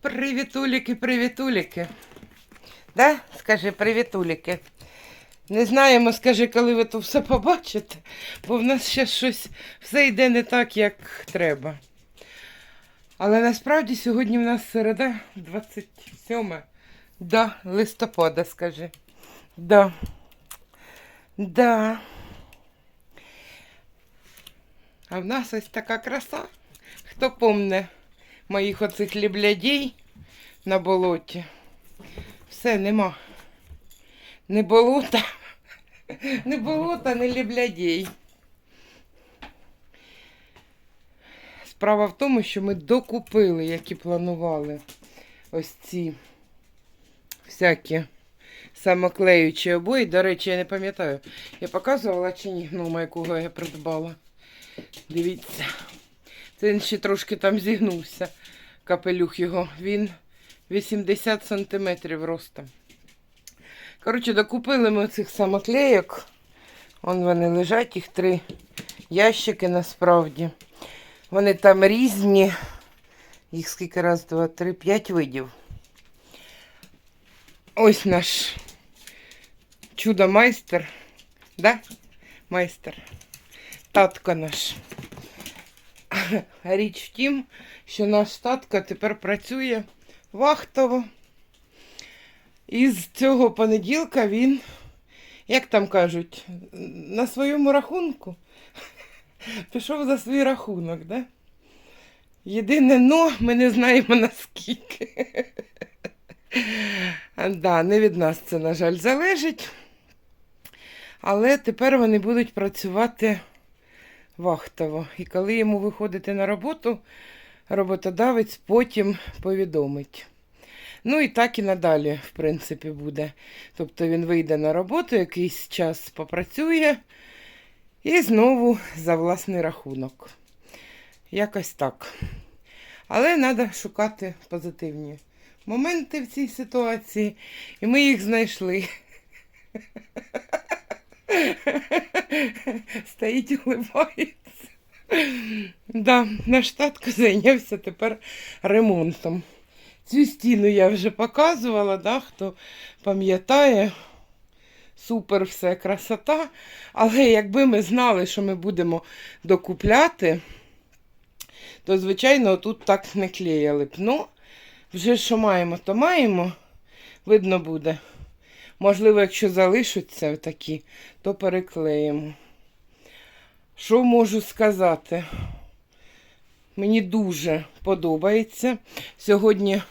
Привітуліки, привітуліки. Да? Скажи привітуліки. Не знаємо, скажи, коли ви то все побачите, бо в нас ще щось все йде не так, як треба. Але насправді сьогодні в нас середа 27 да, листопада, скажи. Да. Да. А в нас ось така краса. Хто помне моїх оцих ліблядей на болоті? Все, нема. Не болота, не болота, не ліблядей. Справа в тому, що ми докупили, як і планували, ось ці всякі самоклеючі обої. До речі, я не пам'ятаю, я показувала чи ні гнома, якого я придбала. Дивіться. Він ще трошки там зігнувся. Капелюх його. Він 80 сантиметрів ростом. Коротше, докупили ми цих самоклейок. Вон вони лежать, їх три ящики насправді. Вони там різні. Їх скільки раз, два, три, п'ять видів. Ось наш чудо-майстер. Да? Майстер. Татко наш. Річ в тім, що наш татко тепер працює вахтово. І з цього понеділка він, як там кажуть, на своєму рахунку пішов за свій рахунок, да? Єдине но, ми не знаємо наскільки. да, не від нас це, на жаль, залежить. Але тепер вони будуть працювати вахтово. І коли йому виходити на роботу, роботодавець потім повідомить. Ну і так і надалі, в принципі, буде. Тобто він вийде на роботу, якийсь час попрацює і знову за власний рахунок. Якось так. Але треба шукати позитивні моменти в цій ситуації, і ми їх знайшли. Стоїть і улибається. Да, наш татко зайнявся тепер ремонтом. Цю стіну я вже показувала, да, хто пам'ятає. Супер все красота. Але якби ми знали, що ми будемо докупляти, то, звичайно, тут так не клеїли б. Ну, вже що маємо, то маємо. Видно буде. Можливо, якщо залишаться такі, то переклеїмо. Що можу сказати? Мені дуже подобається. Сьогодні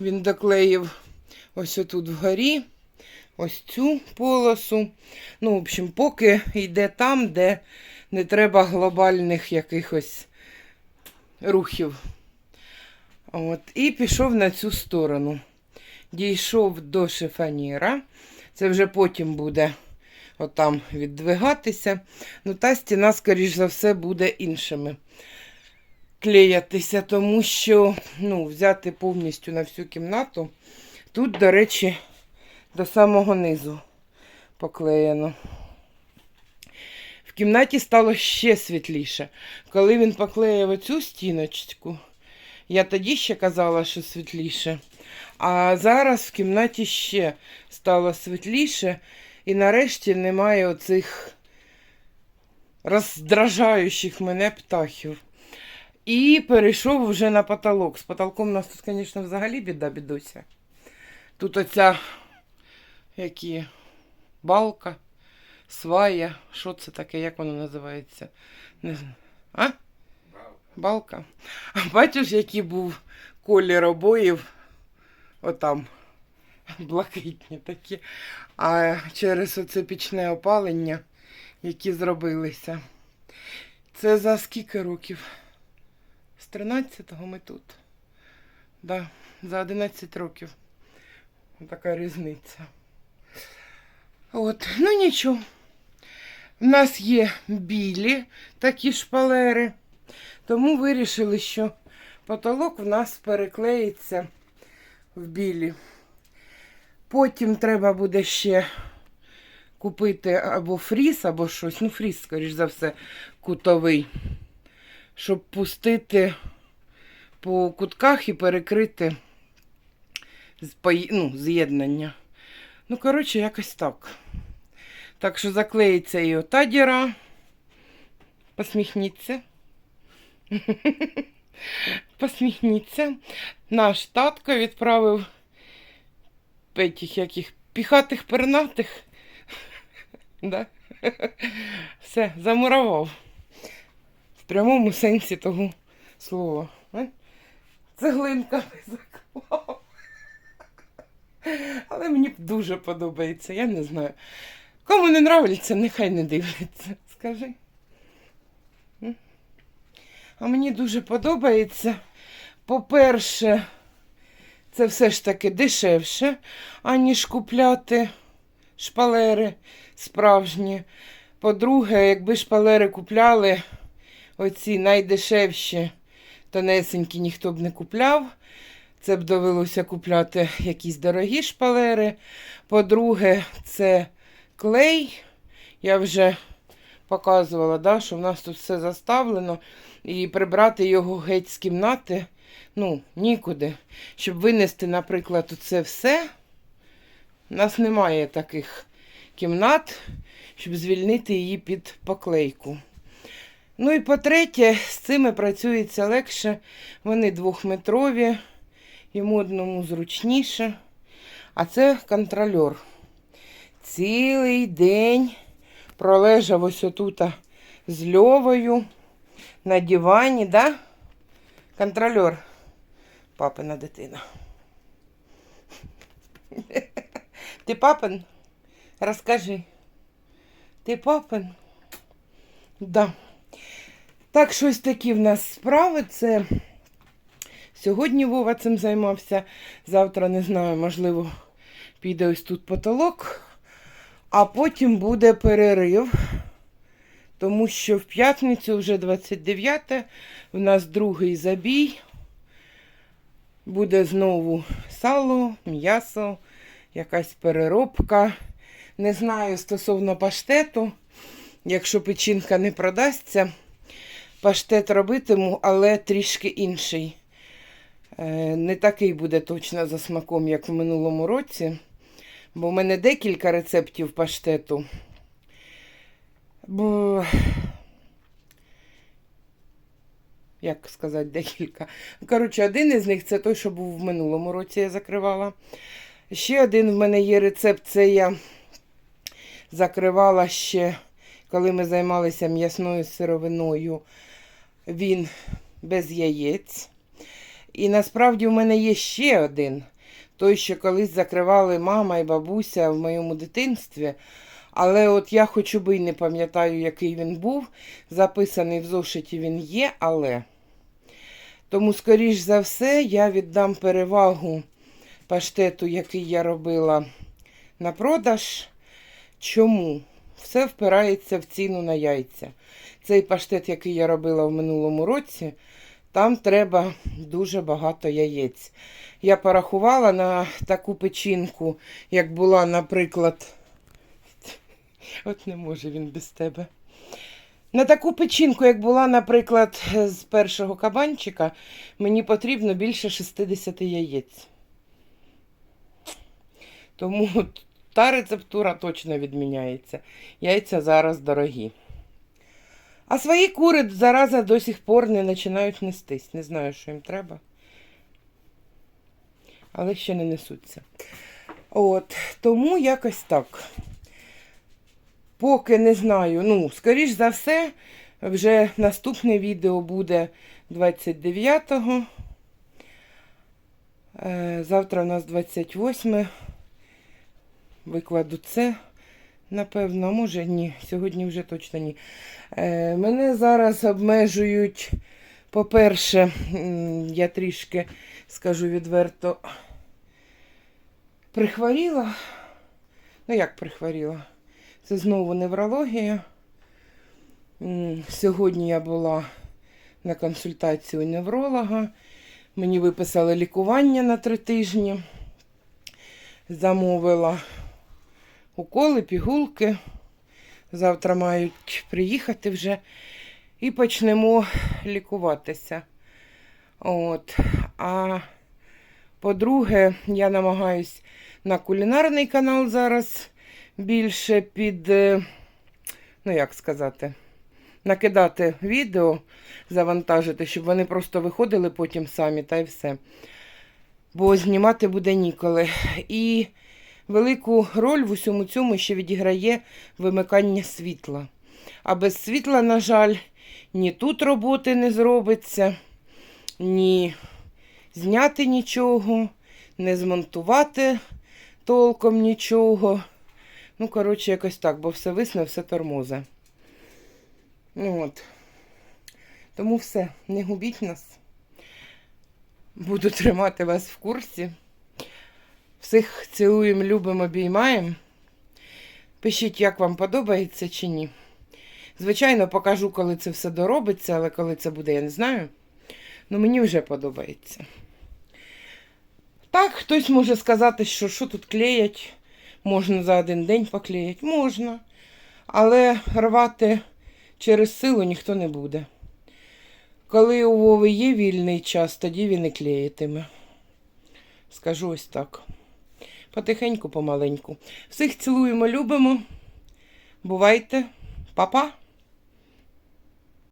він доклеїв ось отут вгорі, ось цю полосу. Ну, в общем, поки йде там, де не треба глобальних якихось рухів. От, І пішов на цю сторону. Дійшов до шифоніра. Це вже потім буде отам віддвигатися. Ну, та стіна, скоріш за все, буде іншими клеятися, тому що ну, взяти повністю на всю кімнату. Тут, до речі, до самого низу поклеєно. В кімнаті стало ще світліше. Коли він поклеїв оцю стіночку, я тоді ще казала, що світліше. А зараз в кімнаті ще стало світліше, і нарешті немає оцих роздражаючих мене птахів. І перейшов вже на потолок. З потолком у нас тут, звісно, взагалі біда бідуся. Тут оця які балка, свая. Що це таке? Як воно називається? Не знаю. А? Балка. Бачиш, який був колір обоїв? Отам. Блакитні такі. А через оце пічне опалення, які зробилися. Це за скільки років? З 13-го ми тут. Да, за 11 років. Така різниця. От, ну нічого. У нас є білі такі шпалери, тому вирішили, що потолок в нас переклеїться в білі. Потім треба буде ще купити або фріз, або щось. Ну, фріз, скоріш за все, кутовий, щоб пустити по кутках і перекрити ну, з'єднання. Ну, коротше, якось так. Так що заклеїться і ота діра. Посміхніться. Посміхніться. Наш татко відправив этих яких піхатих пернатих. Да? Все, замурував. В прямому сенсі того слова. Цеглинками заклав. Але мені дуже подобається, я не знаю. Кому не нравиться, нехай не дивляться. Скажи. А мені дуже подобається. По-перше, це все ж таки дешевше, аніж купляти шпалери справжні. По-друге, якби шпалери купляли оці найдешевші, тонесенькі ніхто б не купляв. Це б довелося купляти якісь дорогі шпалери. По-друге, це клей. Я вже показувала, да, що в нас тут все заставлено. І прибрати його геть з кімнати ну, нікуди. Щоб винести, наприклад, це все. У нас немає таких кімнат, щоб звільнити її під поклейку. Ну і по-третє, з цими працюється легше. Вони двохметрові, йому одному зручніше. А це контрольор. Цілий день пролежав ось отут з льовою на дивані, да? Контрольор. Папина дитина. Ти папин? Розкажи. Ти папин? Да. Так, щось такі в нас справи. Це сьогодні Вова цим займався. Завтра не знаю, можливо, піде ось тут потолок. А потім буде перерив. Тому що в п'ятницю вже 29, те у нас другий забій. Буде знову сало, м'ясо, якась переробка. Не знаю стосовно паштету. Якщо печінка не продасться, паштет робитиму, але трішки інший. Е, Не такий буде точно за смаком, як в минулому році. Бо в мене декілька рецептів паштету. Бо... Як сказати, декілька. Коротше, один із них це той, що був в минулому році, я закривала. Ще один в мене є рецепт, це я закривала ще, коли ми займалися м'ясною сировиною. Він без яєць. І насправді в мене є ще один. Той, що колись закривали мама і бабуся в моєму дитинстві. Але от я хоч би й не пам'ятаю, який він був. Записаний в зошиті він є, але. Тому, скоріш за все, я віддам перевагу паштету, який я робила на продаж. Чому? Все впирається в ціну на яйця. Цей паштет, який я робила в минулому році, там треба дуже багато яєць. Я порахувала на таку печінку, як була, наприклад. От не може він без тебе. На таку печінку, як була, наприклад, з першого кабанчика, мені потрібно більше 60 яєць. Тому та рецептура точно відміняється. Яйця зараз дорогі. А свої кури зараза до сих пор не починають нестись. Не знаю, що їм треба. Але ще не несуться. От, тому якось так. Поки не знаю. Ну, скоріш за все, вже наступне відео буде 29-го. Е, Завтра у нас 28. Викладу це, напевно, може ні. Сьогодні вже точно ні. Е, Мене зараз обмежують, по-перше, я трішки скажу відверто, прихворіла. Ну, як прихворіла? Це знову неврологія. Сьогодні я була на консультації у невролога. Мені виписали лікування на три тижні. Замовила уколи, пігулки. Завтра мають приїхати вже і почнемо лікуватися. От. А По-друге, я намагаюсь на кулінарний канал зараз більше під, е, ну як сказати, накидати відео, завантажити, щоб вони просто виходили потім самі та й все. Бо знімати буде ніколи. І велику роль в усьому цьому ще відіграє вимикання світла. А без світла, на жаль, ні тут роботи не зробиться, ні зняти нічого, не змонтувати толком нічого. Ну, коротше, якось так, бо все висне, все тормозе. Ну от. Тому все, не губіть нас. Буду тримати вас в курсі. Всіх цілуємо, любимо, обіймаємо. Пишіть, як вам подобається чи ні. Звичайно, покажу, коли це все доробиться, але коли це буде, я не знаю. Ну, мені вже подобається. Так, хтось може сказати, що що тут клеять, можна за один день поклеїти. Можна. Але рвати через силу ніхто не буде. Коли у Вови є вільний час, тоді він і клеїтиме. Скажу ось так. Потихеньку, помаленьку. Всіх цілуємо, любимо. Бувайте, Па-па!